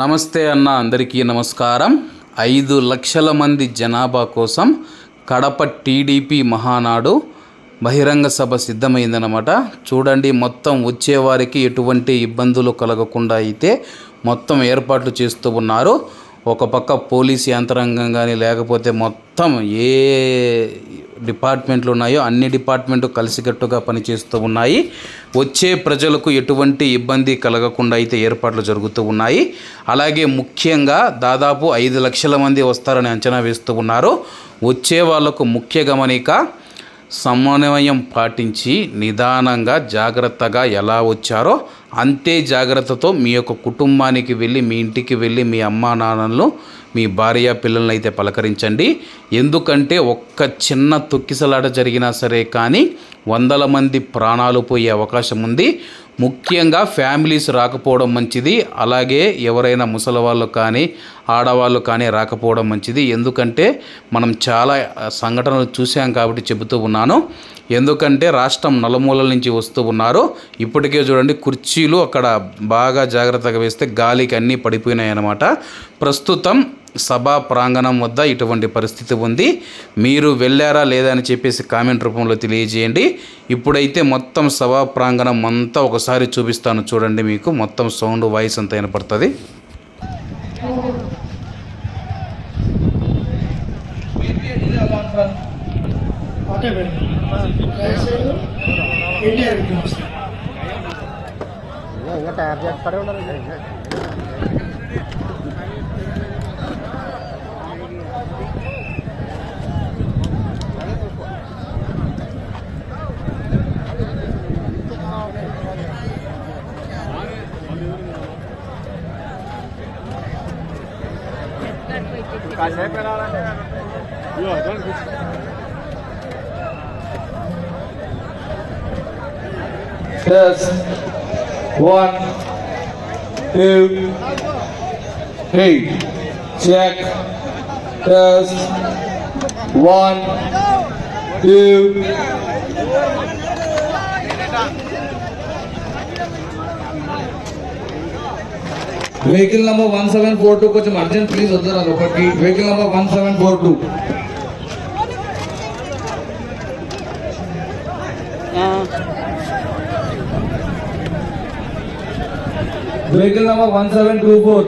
నమస్తే అన్న అందరికీ నమస్కారం. ఐదు లక్షల మంది జనాభా కోసం కడప టీడీపీ మహానాడు బహిరంగ సభ సిద్ధమైందనమాట చూడండి మొత్తం వచ్చేవారికి ఎటువంటి ఇబ్బందులు కలగకుండా అయితే మొత్తం ఏర్పాట్లు చేస్తూ ఉన్నారు. ఒక పక్క పోలీస్ యంత్రాంగం కానీ లేకపోతే మొత్తం ఏ డిపార్ట్మెంట్లు ఉన్నాయో అన్ని డిపార్ట్మెంట్లు కలిసికట్టుగా పనిచేస్తూ ఉన్నాయి. వచ్చే ప్రజలకు ఎటువంటి ఇబ్బంది కలగకుండా అయితే ఏర్పాట్లు జరుగుతూ ఉన్నాయి. అలాగే ముఖ్యంగా దాదాపు ఐదు లక్షల మంది వస్తారని అంచనా వేస్తూ ఉన్నారు. వచ్చే వాళ్ళకు ముఖ్య గమనిక సమన్వయం పాటించి నిదానంగా జాగ్రత్తగా ఎలా వచ్చారో అంతే జాగ్రత్తతో మీ యొక్క కుటుంబానికి వెళ్ళి మీ ఇంటికి వెళ్ళి మీ అమ్మా నాన్నలను మీ భార్య పిల్లల్ని అయితే పలకరించండి. ఎందుకంటే ఒక్క చిన్న తొక్కిసలాట జరిగినా సరే కానీ వందల మంది ప్రాణాలు పోయే అవకాశం ఉంది. ముఖ్యంగా ఫ్యామిలీస్ రాకపోవడం మంచిది. అలాగే ఎవరైనా ముసలి వాళ్ళు కానీ ఆడవాళ్ళు కానీ రాకపోవడం మంచిది. ఎందుకంటే మనం చాలా సంఘటనలు చూసాం కాబట్టి చెబుతూ ఉన్నాను. ఎందుకంటే రాష్ట్రం నలుమూలల నుంచి వస్తూ ఉన్నారు. ఇప్పటికే చూడండి కుర్చీలు అక్కడ బాగా జాగ్రత్తగా వేస్తే గాలికి అన్నీ పడిపోయినాయి అన్నమాట ప్రస్తుతం సభా ప్రాంగణం వద్ద ఇటువంటి పరిస్థితి ఉంది. మీరు వెళ్ళారా లేదా అని చెప్పేసి కామెంట్ రూపంలో తెలియజేయండి. ఇప్పుడైతే మొత్తం సభా ప్రాంగణం అంతా ఒకసారి చూపిస్తాను చూడండి మీకు. మొత్తం సౌండ్ వాయిస్ అంతా వినపడుతుంది. ఇంకా తయారు చేసి పడే ఉండాలి Test. One, two, three. Check. Test. One, two. Vehicle number one seven four two కొంచెం అర్జెంట్ ప్లీజ్ వద్దురా లోపలికి vehicle number one seven four two vehicle number one seven two four